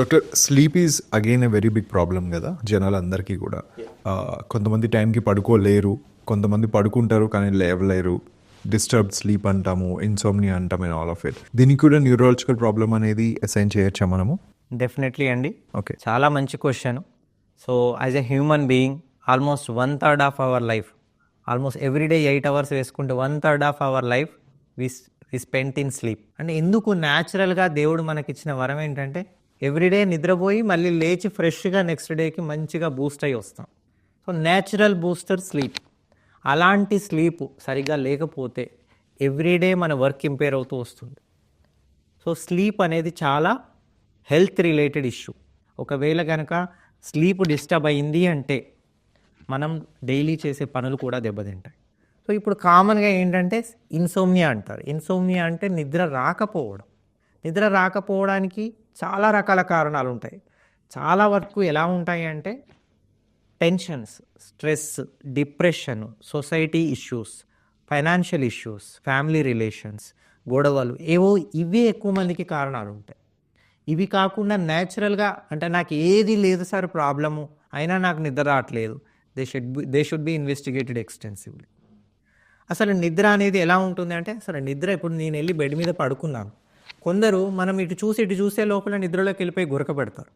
Doctor sleep is again a very big problem కదా జనాలందరికీ కూడా. కొంతమంది టైంకి పడుకోలేరు కొంతమంది పడుకుంటారు కానీ లేవలేరు డిస్టర్బ్డ్ స్లీప్ అంటాము ఇన్సోమ్నియా అంటాము అండ్ ఆల్ ఆఫ్ ఇట్ దీనికి కూడా న్యూరాలజికల్ ప్రాబ్లం అనేది అసైన్ చేయొచ్చా మనము? డెఫినెట్లీ అండి. ఓకే చాలా మంచి question so as a human being almost one third of our life almost everyday eight hours వేసుకుంటే one third of our life we we spent in sleep అంటే ఎందుకు న్యాచురల్గా దేవుడు మనకిచ్చిన వరం ఏంటంటే ఎవ్రీడే నిద్రపోయి మళ్ళీ లేచి ఫ్రెష్గా నెక్స్ట్ డేకి మంచిగా బూస్ట్ అయ్యి వస్తాం. సో న్యాచురల్ బూస్టర్ స్లీప్ అలాంటి స్లీప్ సరిగ్గా లేకపోతే ఎవ్రీడే మన వర్క్ ఇంపేర్ అవుతూ వస్తుంది. సో స్లీప్ అనేది చాలా హెల్త్ రిలేటెడ్ ఇష్యూ ఒకవేళ కనుక స్లీప్ డిస్టర్బ్ అయింది అంటే మనం డైలీ చేసే పనులు కూడా దెబ్బతింటాయి. సో ఇప్పుడు కామన్గా ఏంటంటే ఇన్సోమ్నియా అంటారు. ఇన్సోమ్నియా అంటే నిద్ర రాకపోవడం. నిద్ర రాకపోవడానికి చాలా రకాల కారణాలు ఉంటాయి చాలా వరకు ఎలా ఉంటాయి అంటే tensions stress depression society issues financial issues family relations గొడవలు ఏవో ఇవే ఎక్కువ మందికి కారణాలు ఉంటాయి ఇవి కాకుండా న్యాచురల్గా అంటే నాకు ఏది లేదు సార్ ప్రాబ్లము అయినా నాకు నిద్ర రావట్లేదు. They should be they should be investigated extensively. అసలు నిద్ర అనేది ఎలా ఉంటుంది అంటే అసలు నిద్ర ఇప్పుడు నేను వెళ్ళి బెడ్ మీద పడుకున్నాను. కొందరు మనం ఇటు చూసి ఇటు చూసే లోపల నిద్రలోకి వెళ్ళిపోయి గురకబెడతారు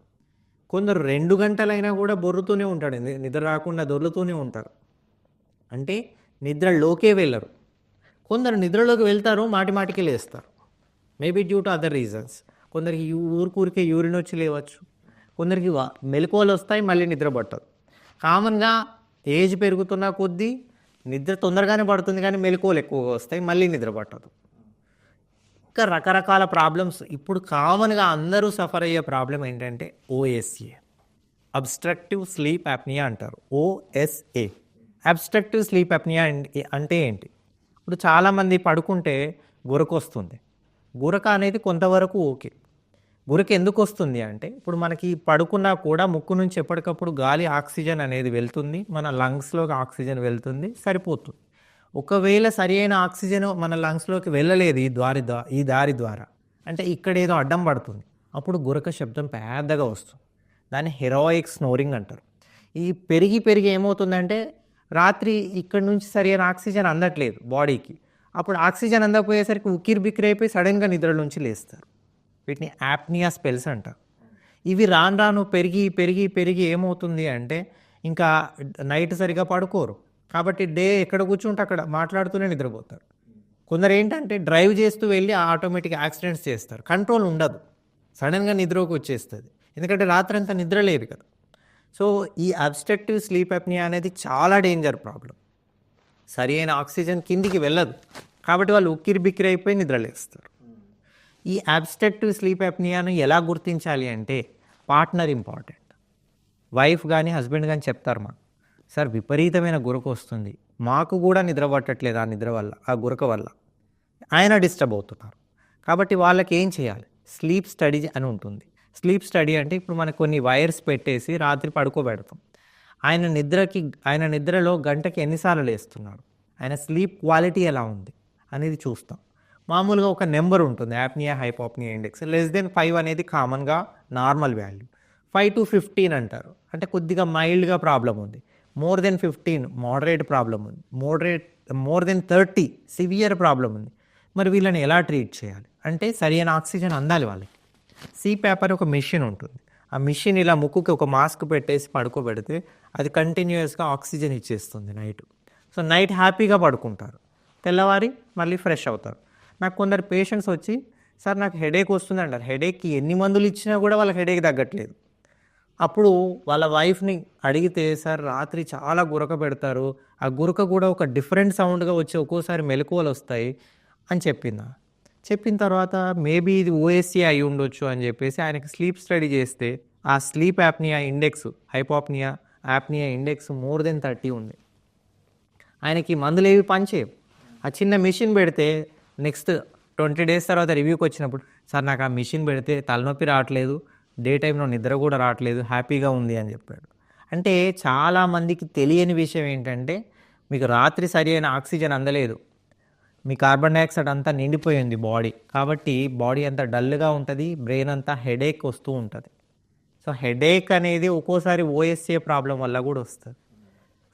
కొందరు రెండు గంటలైనా కూడా బొర్రుతూనే ఉంటాడు. నిద్ర రాకుండా దొర్లుతూనే ఉంటారు. అంటే నిద్రలోకే వెళ్ళరు. కొందరు నిద్రలోకి వెళ్తారు మాటి మాటికి లేస్తారు. Maybe due to other reasons కొందరికి ఊరికూరికే యూరిన్ వచ్చి లేవచ్చు. కొందరికి మెలకువలు వస్తాయి మళ్ళీ నిద్ర పట్టదు. కామన్గా ఏజ్ పెరుగుతున్న కొద్దీ నిద్ర తొందరగానే పడుతుంది కానీ మెలకువలు ఎక్కువగా వస్తాయి మళ్ళీ నిద్ర పట్టదు. ఇంకా రకరకాల ప్రాబ్లమ్స్ ఇప్పుడు కామన్గా అందరూ సఫర్ అయ్యే ప్రాబ్లం ఏంటంటే ఓఎస్ఏ అబ్స్ట్రక్టివ్ స్లీప్ యాప్నియా అంటారు. ఓఎస్ఏ అబ్స్ట్రక్టివ్ స్లీప్ యాప్నియా అంటే ఏంటి? ఇప్పుడు చాలామంది పడుకుంటే గురక వస్తుంది గురక అనేది కొంతవరకు ఓకే. గురక ఎందుకు వస్తుంది అంటే ఇప్పుడు మనకి పడుకున్నా కూడా ముక్కు నుంచి ఎప్పటికప్పుడు గాలి ఆక్సిజన్ అనేది వెళ్తుంది మన లంగ్స్లోకి ఆక్సిజన్ వెళ్తుంది సరిపోతుంది. ఒకవేళ సరి అయిన ఆక్సిజన్ మన లంగ్స్లోకి వెళ్ళలేదు ఈ దారి ద్వారా ఈ దారి ద్వారా అంటే ఇక్కడ ఏదో అడ్డం పడుతుంది అప్పుడు గురక శబ్దం పెద్దగా వస్తుంది. దాన్ని హెరోయిక్ స్నోరింగ్ అంటారు. ఈ పెరిగి పెరిగి ఏమవుతుందంటే రాత్రి ఇక్కడ నుంచి సరి అయిన ఆక్సిజన్ అందట్లేదు బాడీకి. అప్పుడు ఆక్సిజన్ అందకపోయేసరికి ఉక్కిరి బిక్కిరి అయిపోయి సడన్గా నిద్రలోంచి లేస్తారు. వీటిని యాప్నియా స్పెల్స్ అంటారు. ఇవి రాను రాను పెరిగి పెరిగి పెరిగి ఏమవుతుంది అంటే ఇంకా నైట్ సరిగా పడుకోరు. కాబట్టి డే ఎక్కడ కూర్చుంటే అక్కడ మాట్లాడుతూనే నిద్రపోతారు. కొందరు ఏంటంటే డ్రైవ్ చేస్తూ వెళ్ళి ఆటోమేటిక్ యాక్సిడెంట్స్ చేస్తారు. కంట్రోల్ ఉండదు. సడన్గా నిద్రకు వచ్చేస్తుంది. ఎందుకంటే రాత్రి అంతా నిద్ర లేదు కదా. సో ఈ అబ్స్ట్రక్టివ్ స్లీప్ అప్నియా అనేది చాలా డేంజర్ ప్రాబ్లం సరి అయిన ఆక్సిజన్ కిందికి వెళ్ళదు. కాబట్టి వాళ్ళు ఉక్కిరి బిక్కిరి అయిపోయి నిద్రలేస్తారు ఈ అబ్స్ట్రక్టివ్ స్లీప్ అప్నియాను ఎలా గుర్తించాలి అంటే పార్ట్నర్ ఇంపార్టెంట్. వైఫ్ కానీ హస్బెండ్ కానీ చెప్తారు మాకు. సార్ విపరీతమైన గురక వస్తుంది. మాకు కూడా నిద్ర పట్టట్లేదు ఆ నిద్ర వల్ల ఆ గురక వల్ల. ఆయన డిస్టర్బ్ అవుతున్నారు. కాబట్టి వాళ్ళకి ఏం చేయాలి? స్లీప్ స్టడీ అని ఉంటుంది. స్లీప్ స్టడీ అంటే ఇప్పుడు మనకు కొన్ని వైర్స్ పెట్టేసి రాత్రి పడుకోబెడతాం. ఆయన నిద్రకి ఆయన నిద్రలో గంటకి ఎన్నిసార్లు లేస్తున్నాడు? ఆయన స్లీప్ క్వాలిటీ ఎలా ఉంది అనేది చూస్తాం. మామూలుగా ఒక నెంబర్ ఉంటుంది apnea hypopnea index. Less than five అనేది కామన్గా normal value. Five to fifteen అంటారు. అంటే కొద్దిగా మైల్డ్గా ప్రాబ్లం ఉంది. More than fifteen moderate problem ఉంది. Moderate more than thirty severe problem ఉంది. మరి వీళ్ళని ఎలా ట్రీట్ చేయాలి? అంటే సరైన ఆక్సిజన్ అందాలి వాళ్ళకి. సి పేపర్ ఒక మిషన్ ఉంటుంది. ఆ మిషన్ ఇలా ముక్కుకి ఒక మాస్క్ పెట్టేసి పడుకోబెడితే అది కంటిన్యూస్గా ఆక్సిజన్ ఇచ్చేస్తుంది నైట్ సో నైట్ హ్యాపీగా పడుకుంటారు. తెల్లవారి మళ్ళీ ఫ్రెష్ అవుతారు. నాకు కొందరు పేషెంట్స్ వచ్చి సార్ నాకు హెడేక్ వస్తుంది అంటారు. హెడేక్కి ఎన్ని మందులు ఇచ్చినా కూడా వాళ్ళకి హెడేక్ తగ్గట్లేదు. అప్పుడు వాళ్ళ వైఫ్ని అడిగితే సార్ రాత్రి చాలా గురక పెడతారు. ఆ గురక కూడా ఒక డిఫరెంట్ సౌండ్గా వచ్చి ఒక్కోసారి మెలకువలు వస్తాయి అని చెప్పిందా. చెప్పిన తర్వాత మేబీ ఇది ఓఎస్సీ అయి ఉండొచ్చు అని చెప్పేసి ఆయనకి స్లీప్ స్టడీ చేస్తే ఆ sleep apnea index hypopnea apnea index more than thirty ఉంది. ఆయనకి మందులు ఏవి పనిచేయవు. ఆ చిన్న మిషన్ పెడితే నెక్స్ట్ ట్వంటీ డేస్ తర్వాత రివ్యూకి వచ్చినప్పుడు సార్ నాకు ఆ మిషన్ పెడితే తలనొప్పి రావట్లేదు. డే టైంలో నిద్ర కూడా రావట్లేదు హ్యాపీగా ఉంది అని చెప్పాడు. అంటే చాలామందికి తెలియని విషయం ఏంటంటే మీకు రాత్రి సరి అయిన ఆక్సిజన్ అందలేదు. మీ కార్బన్ డైఆక్సైడ్ అంతా నిండిపోయింది బాడీ. కాబట్టి బాడీ అంతా డల్గా ఉంటుంది బ్రెయిన్ అంతా హెడేక్ వస్తూ ఉంటుంది. సో హెడేక్ అనేది ఒక్కోసారి ఓఎస్ఏ ప్రాబ్లం వల్ల కూడా వస్తుంది.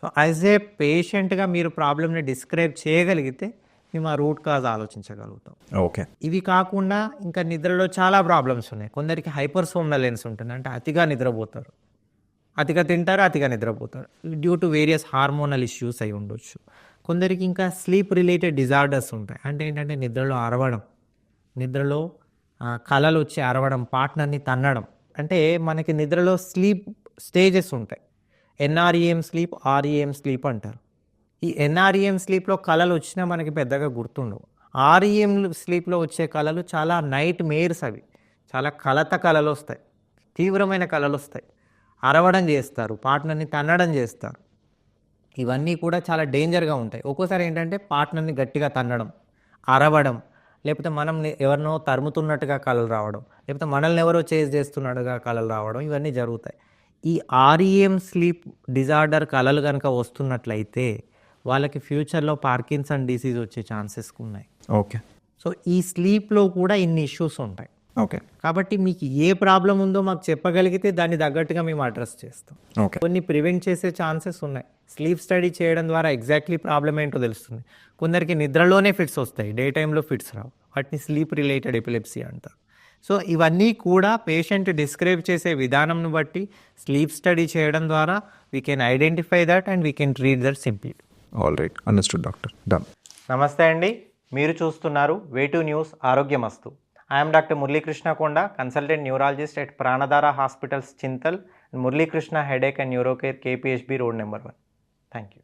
సో యాజ్ ఏ పేషెంట్గా మీరు ప్రాబ్లమ్ని డిస్క్రైబ్ చేయగలిగితే మేము ఆ రూట్ కాజ్ ఆలోచించగలుగుతాం. ఓకే. ఇవి కాకుండా ఇంకా నిద్రలో చాలా ప్రాబ్లమ్స్ ఉన్నాయి. కొందరికి హైపర్ సోమ్నలెన్స్ ఉంటుంది. అంటే అతిగా నిద్రపోతారు. అతిగా తింటారు అతిగా నిద్రపోతారు. Due to various hormonal issues అయి ఉండొచ్చు. కొందరికి ఇంకా స్లీప్ రిలేటెడ్ డిజార్డర్స్ ఉంటాయి. అంటే ఏంటంటే నిద్రలో అరవడం నిద్రలో ఆ, కలలు వచ్చి అరవడం పార్ట్నర్ని తన్నడం. అంటే మనకి నిద్రలో స్లీప్ స్టేజెస్ ఉంటాయి. ఎన్ఆర్ఈఎం స్లీప్ ఆర్ఈఎం స్లీప్ అంటారు. ఈ ఎన్ఆర్ఈఎం స్లీప్లో కళలు వచ్చినా మనకి పెద్దగా గుర్తుండవు. ఆర్ఈఎం స్లీప్లో వచ్చే కళలు చాలా నైట్ మేర్స్ అవి. చాలా కలత కళలు వస్తాయి తీవ్రమైన కళలు వస్తాయి అరవడం చేస్తారు. పార్ట్నర్ని తన్నడం చేస్తారు. ఇవన్నీ కూడా చాలా డేంజర్గా ఉంటాయి. ఒక్కోసారి ఏంటంటే పార్ట్నర్ని గట్టిగా తన్నడం అరవడం లేకపోతే మనం ఎవరినో తరుముతున్నట్టుగా కళలు రావడం లేకపోతే మనల్ని ఎవరో చేజ్ చేస్తున్నట్టుగా కళలు రావడం ఇవన్నీ జరుగుతాయి. ఈ ఆర్ఈఎం స్లీప్ డిజార్డర్ కళలు కనుక వస్తున్నట్లయితే వాళ్ళకి ఫ్యూచర్లో పార్కిన్సన్ డిసీజ్ వచ్చే ఛాన్సెస్ ఉన్నాయి. ఓకే. సో ఈ స్లీప్లో కూడా ఇన్ని ఇష్యూస్ ఉంటాయి. ఓకే. కాబట్టి మీకు ఏ ప్రాబ్లం ఉందో మాకు చెప్పగలిగితే దాన్ని తగ్గట్టుగా మేము అడ్రస్ చేస్తాం. ఓకే. కొన్ని ప్రివెంట్ చేసే ఛాన్సెస్ ఉన్నాయి. స్లీప్ స్టడీ చేయడం ద్వారా ఎగ్జాక్ట్లీ ప్రాబ్లం ఏంటో తెలుస్తుంది. కొందరికి నిద్రలోనే ఫిట్స్ వస్తాయి. డే టైంలో ఫిట్స్ రావు. వాటిని స్లీప్ రిలేటెడ్ ఎపిలెప్సీ అంటారు. సో ఇవన్నీ కూడా పేషెంట్ డిస్క్రైబ్ చేసే విధానంను బట్టి స్లీప్ స్టడీ చేయడం ద్వారా we can identify that and we can treat that simply all right understood doctor done నమస్తే అండి. మీరు చూస్తున్నారు Way2 news Arogyamastu. I'm doctor Muralikrishna Konda consultant neurologist at Pranadhara hospitals Chintal Muralikrishna headache and neurocare KPHB road number one thank you